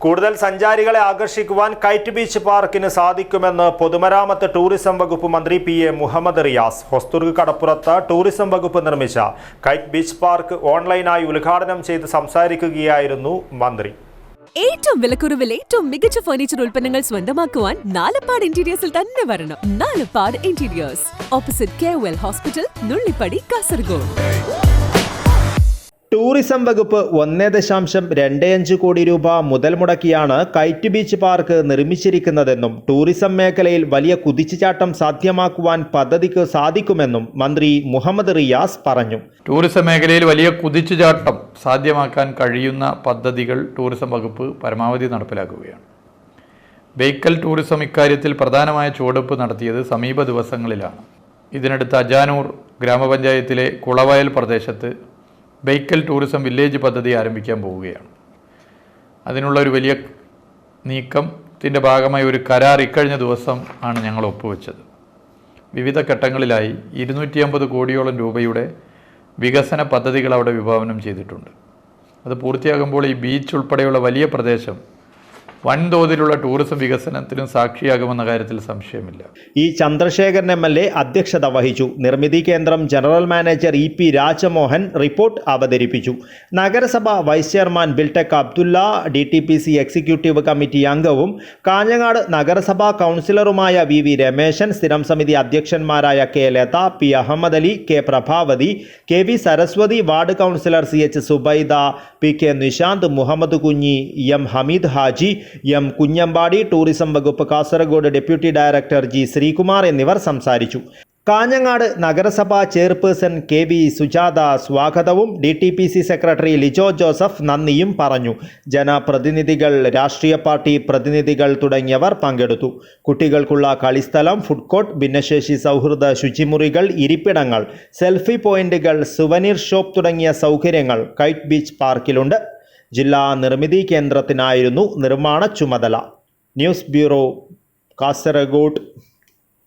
കൂടുതൽ സഞ്ചാരികളെ ആകർഷിക്കുവാൻ KITE beach പാർക്കിന് സാധിക്കുമെന്ന് പൊതുമരാമത്ത് ടൂറിസം വകുപ്പ് മന്ത്രി പി എ മുഹമ്മദ് റിയാസ് ഹൊസ്തുർഗ് കടപ്പുറത്ത് ടൂറിസം വകുപ്പ് നിർമ്മിച്ച കൈറ്റ് ബീച്ച് പാർക്ക് ഓൺലൈനായി ഉദ്ഘാടനം ചെയ്ത് സംസാരിക്കുകയായിരുന്നു മന്ത്രി. ഏറ്റവും വിലക്കുറവിൽ ഏറ്റവും മികച്ച ഫർണിച്ചർ ഉൽപ്പന്നങ്ങൾ സ്വന്തമാക്കുവാൻ നാലപ്പാട് ഇന്റീരിയേഴ്സിൽ തന്നെ വരണം. Nalappad interiors opposite K hospital Nullippady Kasaragod tourism വകുപ്പ് ഒന്നേ ദശാംശം രണ്ട് അഞ്ച് കോടി രൂപ മുതൽ മുടക്കിയാണ് കൈറ്റ് ബീച്ച് പാർക്ക് നിർമ്മിച്ചിരിക്കുന്നതെന്നും ടൂറിസം മേഖലയിൽ വലിയ കുതിച്ചുചാട്ടം സാധ്യമാക്കുവാൻ പദ്ധതിക്ക് സാധിക്കുമെന്നും മന്ത്രി മുഹമ്മദ് റിയാസ് പറഞ്ഞു. ടൂറിസം മേഖലയിൽ വലിയ കുതിച്ചുചാട്ടം സാധ്യമാക്കാൻ കഴിയുന്ന പദ്ധതികൾ ടൂറിസം വകുപ്പ് പരമാവധി നടപ്പിലാക്കുകയാണ്. വെഹിക്കൽ ടൂറിസം ഇക്കാര്യത്തിൽ പ്രധാനമായ ചുവടുവെപ്പ് നടത്തിയത് സമീപ ദിവസങ്ങളിലാണ്. ഇതിനടുത്ത് അജാനൂർ ഗ്രാമപഞ്ചായത്തിലെ കുളവയൽ പ്രദേശത്ത് ബേക്കൽ ടൂറിസം വില്ലേജ് പദ്ധതി ആരംഭിക്കാൻ പോവുകയാണ്. അതിനുള്ള ഒരു വലിയ നീക്കത്തിന്റെ ഭാഗമായി ഒരു കരാർ ഇക്കഴിഞ്ഞ ദിവസം ആണ് ഞങ്ങൾ ഒപ്പുവെച്ചത്. വിവിധ ഘട്ടങ്ങളിലായി ഇരുന്നൂറ്റി അമ്പത് കോടിയോളം രൂപയുടെ വികസന പദ്ധതികൾ അവിടെ വിഭാവനം ചെയ്തിട്ടുണ്ട്. അത് പൂർത്തിയാകുമ്പോൾ ഈ ബീച്ച് ഉൾപ്പെടെയുള്ള വലിയ പ്രദേശം വൻതോതിലുള്ള ടൂറിസം വികസനത്തിനും സാക്ഷിയാകുമെന്ന കാര്യത്തിൽ സംശയമില്ല. ഈ ചന്ദ്രശേഖരൻ എം എൽ എ അധ്യക്ഷത വഹിച്ചു. നിർമ്മിതി കേന്ദ്രം general manager E P Rajamohan report അവതരിപ്പിച്ചു. നഗരസഭ vice chairman Biltech Abdulla D T P C executive committee അംഗവും കാഞ്ഞങ്ങാട് നഗരസഭാ കൗൺസിലറുമായ വി വി രമേശൻ സ്ഥിരം സമിതി അധ്യക്ഷന്മാരായ K Latha P Ahmed Ali K Prabhavathi K V Saraswathi ward councillor C H Subaida P K Nishanth Muhammad Kunhi M Hameed Haji M Kunhambadi tourism വകുപ്പ് Kasaragod deputy director G Sreekumar എന്നിവർ സംസാരിച്ചു. കാഞ്ഞങ്ങാട് നഗരസഭാ chairperson K V Sujatha സ്വാഗതവും D T P C secretary Lijo Joseph നന്ദിയും പറഞ്ഞു. ജനപ്രതിനിധികൾ രാഷ്ട്രീയ party പ്രതിനിധികൾ തുടങ്ങിയവർ പങ്കെടുത്തു. കുട്ടികൾക്കുള്ള കളിസ്ഥലം ഫുഡ് കോർട്ട് ഭിന്നശേഷി സൗഹൃദ ശുചിമുറികൾ ഇരിപ്പിടങ്ങൾ സെൽഫി പോയിന്റുകൾ സുവനീർ ഷോപ്പ് തുടങ്ങിയ സൗകര്യങ്ങൾ കൈറ്റ് ബീച്ച് പാർക്കിലുണ്ട്. ജില്ലാ നിർമ്മിതി കേന്ദ്രത്തിനായിരുന്നു നിർമ്മാണ ചുമതല. News bureau Kasaragod.